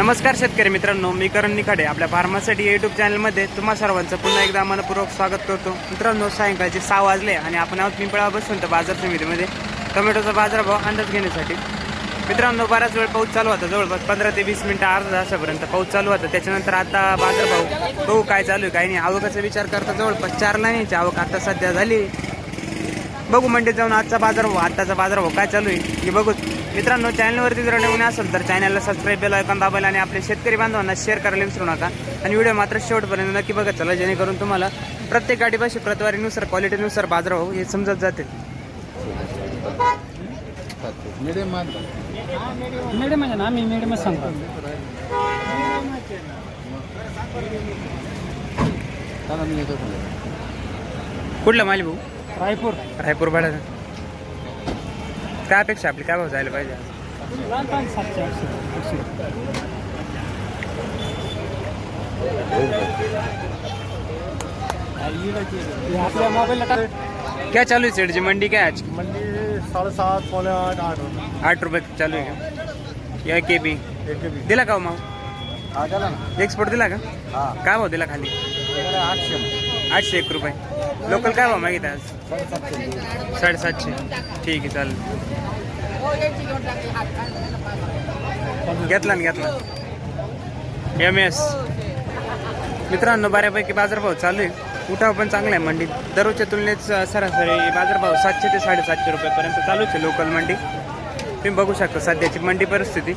नमस्कार शेतकरी मित्रांनो मी करण निखाडे आपल्या फार्मासाठी युट्यूब चॅनलमध्ये तुम्हा सर्वांचं पुन्हा एकदा मनपूर्वक स्वागत करतो. मित्रांनो सायंकाळचे सहा वाजले आणि आपण आहोत पिंपळा बसून तर बाजार समितीमध्ये. टोमॅटोचा बाजारभाव अंदाज घेण्यासाठी. मित्रांनो बराच वेळ पाऊस चालू होता. जवळपास पंधरा ते वीस मिनटं अर्धा तासापर्यंत पाऊस चालू होता. त्याच्यानंतर आता बाजारभाव बघू काय चालू आहे काय नाही. आवकाचा विचार करता जवळपास चार लाईनीची आवक आता सध्या झाली. बघू मंडीत जाऊन आजचा बाजारभाव बाजार बाजारभाव काय चालू आहे हे बघू मित्रांनो चॅनलवरती जर नवीन असेल तर चॅनलला सबस्क्राईब बेल ऐकून दाबायला आणि आपल्या शेतकरी बांधवांना शेअर करायला विसरू नका. आणि व्हिडिओ मात्र शेवटपर्यंत नक्की बघत चला जेणेकरून तुम्हाला प्रत्येक गाडीपाशी प्रतवारीनुसार क्वालिटीनुसार बाजारभाव हे समजत जाते मिडियम आहे. ना? आम्ही सांगतो. कुठला माली भाऊ? रायपूर. रायपूर भाड्याचा. काय अपेक्षा आपली? काय भाव जायला हे काय चालू आहे सेठची मंडी काय आज? मंडी साडेसात पावणे आठ आठ आठ रुपये चालू आहे का? के बी दिला का हो मग हा एक्सपोर्ट दिला का? हा काय भाव दिला खाली? इकडे आठशे आठशे एक रुपये. लोकल काय भाव मागित आज? साडेसातशे. ठीक आहे, चालेल. घेतला ना घेतला. एम एस मित्रांनो बऱ्यापैकी बाजारभाव चालू आहे. उठाव पण चांगला आहे मंडीत. दररोजच्या तुलनेत सरासरी बाजारभाव सातशे ते साडेसातशे रुपयापर्यंत चालूच आहे लोकल मंडी. तुम्ही बघू शकता सध्याची मंडी परिस्थिती.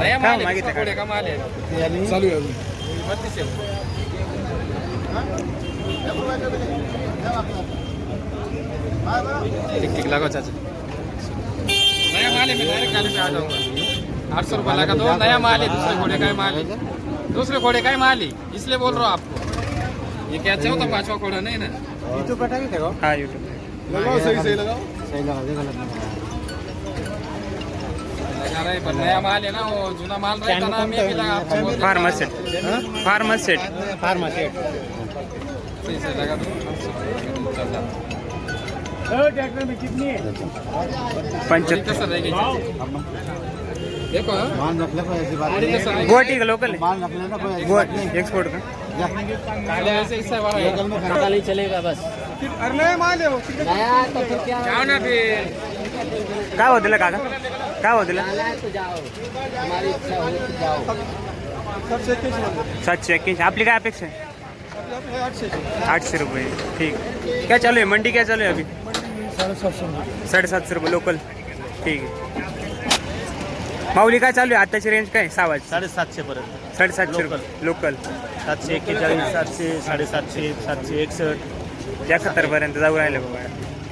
काय मागितलं का चालू आहे अजून ठीक ठीक लगाओ चाचा नया माल है मैं डायरेक्ट गाड़ी पे आ जाऊँगा। आठ सौ रुपये लगा दो नया माल है दूसरे घोड़े का ही माल है। दूसरे घोड़े का ही माल है इसलिए बोल रहा हूँ आपको। ये क्या चौथा पांचवा घोड़ा नहीं ना? यूट्यूब पर टाकी थे हा युट्यूब लगाओ सही सही लगाओ। सही लगाओ गलत लगा रहे पर नया माल है ना वो जूना माल रहता ना मैं भी लगा आपको। बोल फार्मासेट। फार्मासेट। फार्मासी सही से लगा दो। पंचहत्तर। का लोकल एक्सपोर्ट का। चलेगा बस काय हो काका का होतील सातशे एक्क्याऐंशी आपली अपेक्षा रुपये ठीक। क्या चलो है? मंडी क्या चलो है अभी? साडेसातशे रुपये लोकल ठीक आहे. माऊली काय चालू आहे? आताची रेंज काय सावाज साडेसातशे पर्यंत. साडेसातशे रुपये लोकल सातशे एक्केचाळीस सातशे साडेसातशे सातशे एकसष्ट. एकाहत्तर पर्यंत जाऊ राहिले. बाबा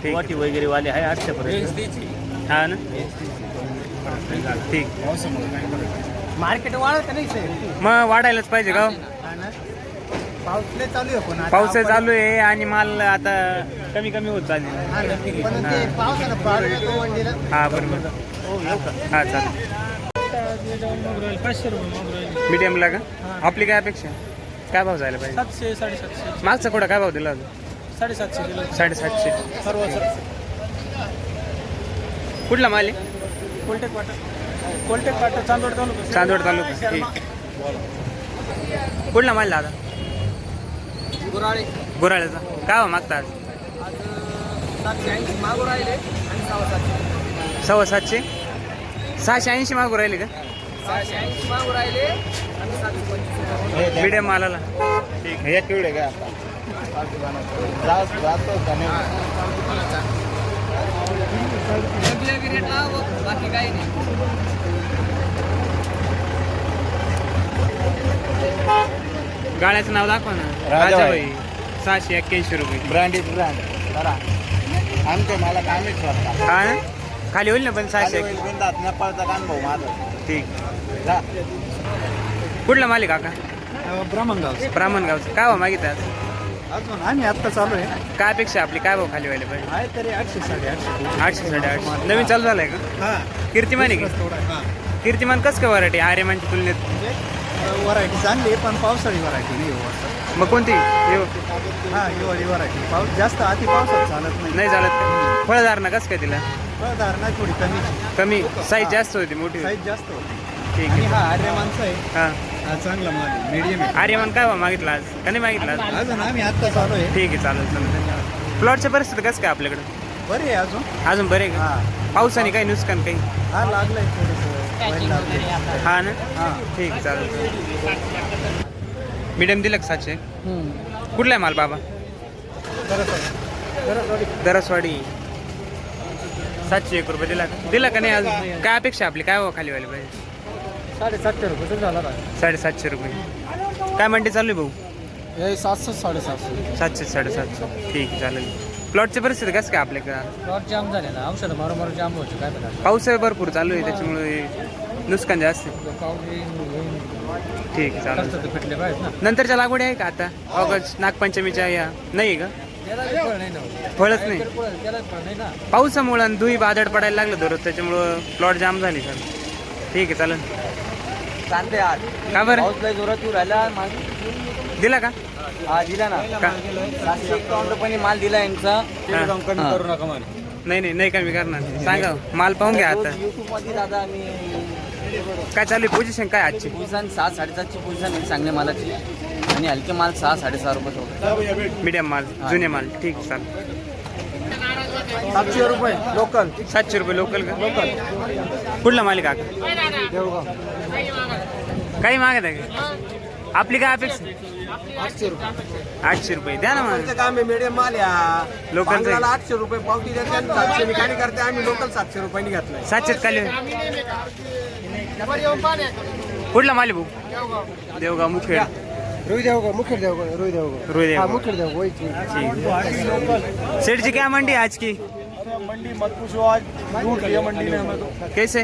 ठीक गुवाहाटी वगैरे वाले आहे आठशे पर्यंत हा ना? ठीक. मार्केट वाढत नाही मग वाढायलाच पाहिजे का हो? पाऊस लय चालू आहे पण पाऊस चालू आहे आणि माल आता कमी कमी होत चालले पण ते पावसानं पाडलं वंडीला हा बरोबर. हा चालेल पाचशे रुपये मीडियमला का? आपली काय अपेक्षा? आहे? काय भाव जायला पाहिजे? सातशे साडेसातशे. मागचा कुठं काय भाव दिला होता साडेसातशे किलो साडेसातशे. सर्व कुठला माल आहे? कोलटेक वाटा. कोलटेक वाटा चांदोड तालुका. चांदवड तालुका. ठीक. कुठला माल दादा? गुराळे. गुराळ्याचा. काय भाव मागता आज? सातशे ऐंशी मागू राहिले आणि सव्वा सातशे. सव्वा सातशे? सहाशे ऐंशी मागू राहिले का? सहाशे ऐंशी मागू राहिले आणि सातशे पंचवीस मीडियम मालाला. ठीक है रेट लावा बाकी काही नाही. गाळ्याचं नाव दाखवा ना. राजाबाई. राजाबाई. सहाशे एक्क्याऐंशी रुपये. Branded brand. जरा आमचे मला हा ना? खाली होईल ना पण सहाशे खाली होईल बिंदात नेपाळचा कान भाऊ माझं. ठीक. जा. कुठला मालिक काका ब्राह्मणगाव ब्राह्मणगावचं. काय भाव मागितलं आज? अजून आम्ही आत्ता चालू आहे. काय अपेक्षा आपली? काय भाव खाली व्हायला पाहिजे? आहे तरी आठशे साडेआठशे. आठशे साडेआठशे. नवीन चालू झालंय का? हा. कीर्तिमान आहे का? थोडा हा. कीर्तिमान कसं काय व्हरायटी आर्यमानच्या तुलनेत व्हरायटी चांगली आहे पण पावसाळी व्हरायटी नाही हो. मग कोणती? येऊ हा हिवाळी व्हरायटी पाऊस जास्त अति पावसात चालत नाही. नाही चालत फळधारणा कसं काय तिला? धारणा थोडी कमी. कमी? साईज जास्त होती मोठी. होती. साईज जास्त होती. ठीक आणि आहे हा आर्यमानचा आहे. हा. हा चांगला माल मीडियम आहे. आर्यमान काय भाव मागितला आज? का नाही मागितला आज? अजून आम्ही आत्ता चालू आहे. ठीक आहे चालेल चालेल. धन्यवाद प्लॉटची परिस्थिती कसं काय आपल्याकडे? बरे आहे अजून. अजून बरे आहे हा. का पावसाने काही नुकसान काही? हा लागलाय थोडंसं. हा ना? ठीक आहे चालेल. मीडियम दिलं का सातशे कुठला आहे माल बाबा? दरसवाडी. सातशे एक रुपये दिला का? दिला का नाही अजून काय अपेक्षा आपली? काय भाव खाली व्हायला पाहिजे? साडेसातशे रुपये तर झाला साडेसातशे रुपये. काय मंडी चालू आहे भाऊ? हे सातशे साडेसातशे. सातशे साडेसातशे. ठीक चालेल. प्लॉटची परिस्थिती कसं काय आपल्याकडं? प्लॉट जाम झाले ना. औषध जाम व्हायचं काय बघा पाऊस आहे भरपूर चालू आहे त्याच्यामुळे नुकसान जास्त आहे. ठीक आहे चालेल. तर पाहिजे ना. नंतरच्या लागवडी आहे का आता? ऑगस्ट नागपंचमीच्या या नाही आहे का? त्याला फळ नाही ना फळच नाही. त्याला फळ नाही ना. पावसामुळं आणि धुई बादड पडायला लागलं दररोज त्याच्यामुळं प्लॉट जाम झाली सर. ठीक आहे चालेल. चालते आज. का बरं? पाऊस लय जोरात येऊ राहिला माल दिला का? हा दिला ना. का सातशे एकावन्न रुपयाने माल दिला यांचा. कमी करू नका म्हणे. नाही नाही नाही कमी करणार. सांगा माल पाहून घ्या आता. युट्यूबमध्ये दादा आम्ही काय चालू आहे पोझिशन काय आजची? पोझिशन सहा साडेसातची पोझिशन आहे चांगल्या मालाची. आणि हलके माल सहा साडेसहा रुपये सोडतो मीडियम माल जुने माल. ठीक चालेल सातशे रुपये लोकल सातशे रुपये लोकल का? लोकल कुठला माल आहे काका? काही मागत आहे का? आपली काय अपेक्षा? आठशे रुपये. आठशे रुपये. द्या ना मग. काम आहे मीडियम माल या लोकलचं आहे. बांगलाला आठशे रुपये पावती देते आणि सातशे निकाली करते आम्ही लोकल सातशे रुपयांनी घेतलंय. सातशेच खाली. कुठला माल आहे भाऊ? देवगाव. मुखेड. रोहित देवगा मुखेड देवगा रोहित देवगा रोहित देवगाव. मुखेड देवगा वही ठीक. सेठ जी क्या मंडी है आज की? मंडी मत पूछो आज लूट लिया मंडी ने हमें तो। कैसे?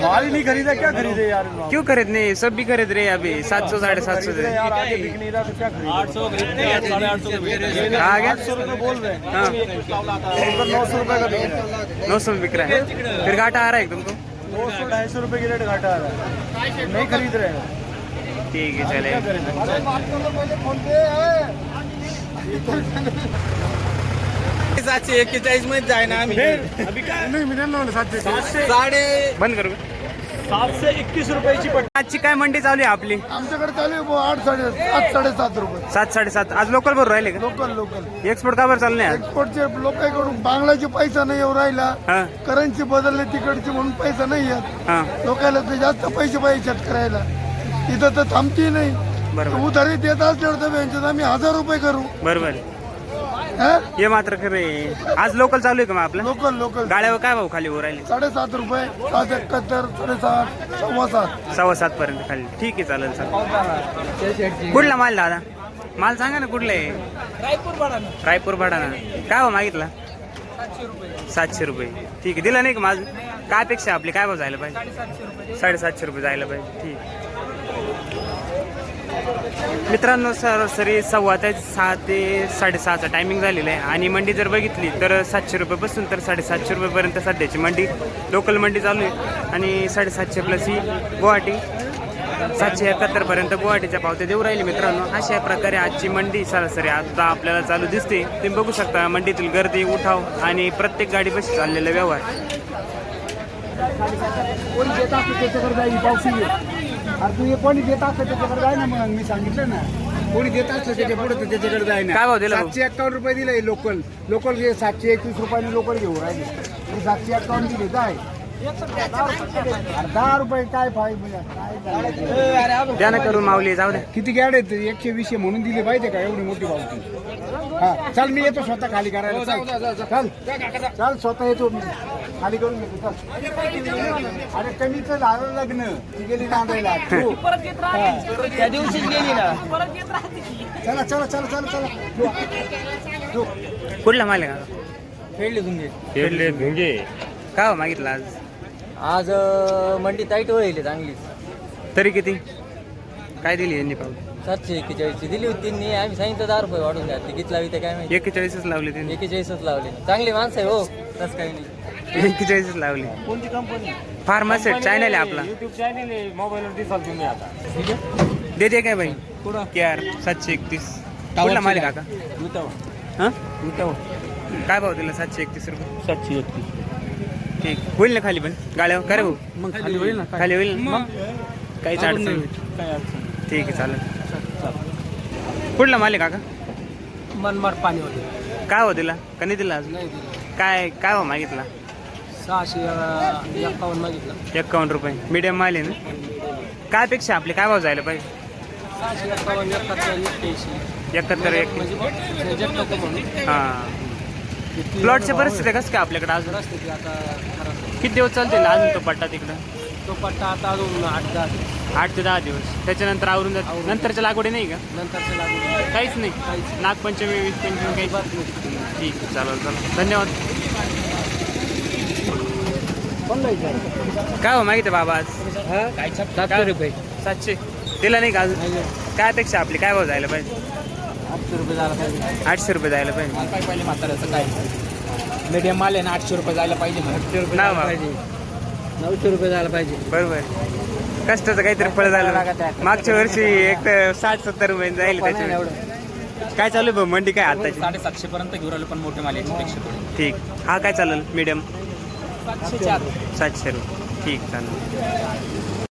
माल ही नहीं खरीदा क्या खरीदे यार क्यों खरीद नहीं? सब भी खरीद रहे हैं अभी सात सौ साढ़े सात सौ खरीदे यार आगे बिक नहीं रहा तो क्या खरीदे? आठ सौ आ गया? सौ रुपये बोल रहे हैं। हाँ। नौ सौ रुपये का बिक रहा है। नौ सौ में बिक रहा है। फिर घाटा आ रहा है तुमको? दो सौ ढाई सौ रुपये की रेट घाटा आ रहा है। नहीं खरीद रहे हैं। ठीक है चले सातशे एक्केचाळीसमध्ये जाय ना आम्ही. साडे बंद करू. सातशे एकतीस रुपयाची पट आजची काय मंडी चालू आहे आपली? आमच्याकडे चालू आहे आठ साडे सात साडेसात रुपये. सात साडेसात. आज लोकल भरून राहिले का? लोकल लोकल एक्सपोर्ट का बरं चालू नाही आज? एक्सपोर्टचे लोकांकडून बांगलाचे पैसा नाही येऊ राहिला. हा. करन्सी बदलले तिकडचे म्हणून पैसा नाही येत. हा. लोकांना ते जास्त पैसे पाहिजे शेतकऱ्याला. इथं तर थांबती नाही. बरोबर. उधारी देत असल्यावर तर बँकेत आम्ही हजार रुपये करू. बरोबर. हा? मात्र खरं आज लोकल चालू आहे का मग आपलं? लोकल लोकल गाड्यावर काय भाऊ खाली वर राहिले साडेसात रुपये सात एकाहत्तर साडेसात सव्वा सात. सव्वा सात पर्यंत खाली. ठीक आहे चालेल चालेल. कुठला माल दादा? माल सांगा ना कुठला आहे? रायपूर भाडाना. काय भाव मागितला? सातशे रुपये. ठीक आहे दिला नाही का माझं काय अपेक्षा आपली? काय भाव जायला पाहिजे? साडेसातशे रुपये जायला पाहिजे. ठीक. मित्रांनो सरासरी सव्वा ते सहा ते साडेसहाचा टायमिंग झालेला आहे. आणि मंडी जर बघितली तर सातशे रुपयेपासून तर साडेसातशे रुपयेपर्यंत सध्याची मंडी लोकल मंडी चालू आहे. आणि साडेसातशे प्लस ही गुवाहाटी सातशे एकाहत्तरपर्यंत गुवाहाटीच्या पावत्या देऊ राहिले मित्रांनो. अशा प्रकारे आजची मंडी सरासरी आता आपल्याला चालू दिसते. तुम्ही बघू शकता मंडीतील गर्दी उठाव आणि प्रत्येक गाडीपाशी चाललेला व्यवहार. असतं अरे तू हे कोणी देत असतं त्याच्याकडे जाय ना मग मी सांगितलं ना. कोणी देत असलं त्याच्या पुढे तर त्याच्याकडे जाय ना. काय भाव दिला भाऊ? सातशे एक्कावन्न रुपये दिले लोकल. लोकल जे सातशे एकवीस रुपयाने लोकल घेऊ राहिले. सातशे एक्कावन्न दिले काय अरे दहा रुपये काय फायदा काय झालं? द्या ना करून माऊली जाऊ द्या. किती गॅड आहेत? एकशे वीसशे म्हणून दिली पाहिजे का एवढी मोठी पावती हा चल मी येतो स्वतः खाली करायला. चल. चल चल स्वतः येतो मी. खाली करून घेतो चल. अरे कमीच झालं लग्न. ती गेली नांदायला तू. हा. त्या दिवशीच गेली ना. चला चला चला चला चला. तू. कुठला माल आहे का? फेडली तुमची. काय भाव मागितला आज? आज मंडी टाईट होईल चांगलीच. तरी किती? काय दिली यांनी पावती सातशे एक्केचाळीसची दिली होती त्यांनी आम्ही सांगितलं दहा रुपये वाढून द्या. तिकीट लावी तर काय माहिती? एक्केचाळीसच लावली त्यांनी एक्केचाळीसच लावले. चांगली माणसं आहे हो. तसं काही नाही. एक्केचाळीसच लावली. कोणती कंपनी फार्मासेट चॅनल आहे आपला. युट्यूब चॅनल आहे मोबाईलवर दिसाल तुम्ही आता. दे दे काय भाई कुठं? के आर सातशे एकतीस. कुठला माल आहे काका? विटाव हां? विटाव काय भाव दिला सातशे एकतीस रुपये? सातशे एकतीस. ठीक. होईल ना खाली पण? गाड्यावर? काय रे भाऊ. मग खाली होईल ना खाली होईल ना? काहीच अडचण नाही काय अडचण ठीक आहे चालेल. कुठला माल आहे काका? मनमाड पाणी होते. काय हो दिला का नाही दिला अजून? नाही दिलं. काय काय भाव मागितला? सहाशे अं, एकावन्न मागितलं. एक्कावन्न रुपये. मीडियम माल आहे ना? काय पेक्षा आपले? काय भाव जायला पाहिजे? सहाशे एकावन्न एकाहत्तर एक. म्हणजे म्हणून. हां. प्लॉटची परिस्थिती कसं काय आपल्याकडे अजून? आता खराब. किती दिवस चालतील अजून तो पट्टा तिकडं? तो पट्टा आता अजून आठ दहा दिवस. आठ ते दहा दिवस. त्याच्यानंतर आवरून. जात नंतरच्या लागवडी नाही का? नंतरचं लागून काहीच नाही. काहीच. नागपंचमी वीस पंचमी काही बात नाही. ठीक आहे चालेल चालेल. धन्यवाद. काय हो माहिती बाबा आज? सातशे रुपये. सातशे. दिला नाही का अजून? काय अपेक्षा आपली? काय भाव जायला पाहिजे? आठशे रुपये झाला पाहिजे. आठशे रुपये जायला पाहिजे. काय पाहिजे म्हाताऱ्याचं काय? मीडियम माल आहे ना आठशे रुपये जायला पाहिजे आठशे रुपये ना जायला बा. पाहिजे. नऊशे रुपये जायला पाहिजे. बरोबर. कष्टाचं काहीतरी फळ झालं. मागच्या वर्षी एक तर साठ सत्तर रुपये जाईल त्याच्या काय चालू आहे मंडी काय आताची? साडेसातशे पर्यंत घेऊन आलो पण मोठे माल ठीक. हा काय चालेल? मीडियम सातशे रुपये. ठीक चालेल.